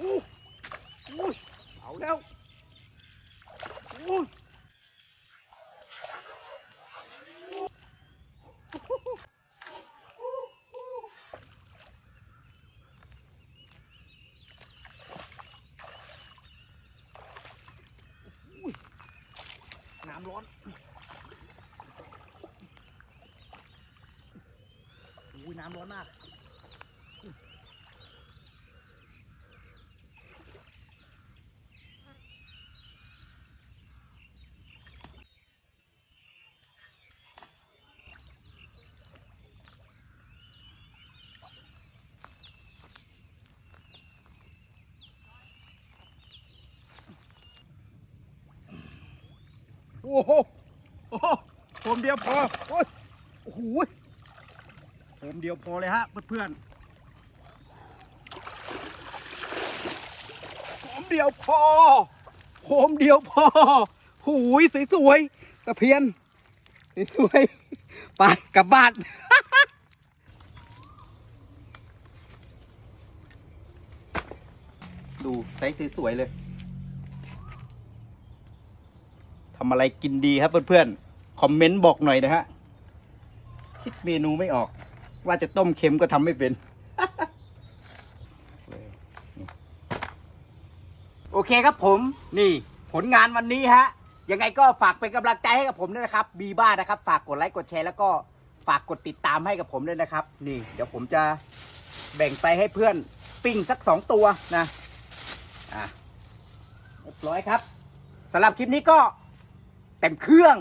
อู้อู้เอาแล้วอู้น้ำร้อนอุ้ยน้ำร้อนมาก โอ้โหโอ้โหผมเดียวพอโอ้ยโอ้โหผมเดียวพอเลยฮะเพื่อนๆผมเดียวพอผมเดียวพอหูยสวยๆตะเพียนสวยๆไปกลับบ้านดูไซส์สวยๆเลย ทำอะไรกินดีครับเพื่อนๆ คอมเมนต์บอกหน่อยนะฮะ คิดเมนูไม่ออก ว่าจะต้มเค็มก็ทำไม่เป็น โอเคครับผมนี่ผลงานวันนี้ฮะ ยังไงก็ฝากเป็นกำลังใจให้กับผมด้วยนะครับบีบ้านะครับ ฝากกดไลค์กดแชร์แล้วก็ฝากกดติดตามให้กับผมด้วยนะครับ นี่เดี๋ยวผมจะแบ่งไปให้เพื่อนปิ้งสักสองตัวนะ อะเรียบร้อยครับสำหรับคลิปนี้ก็ เต็มเครื่อง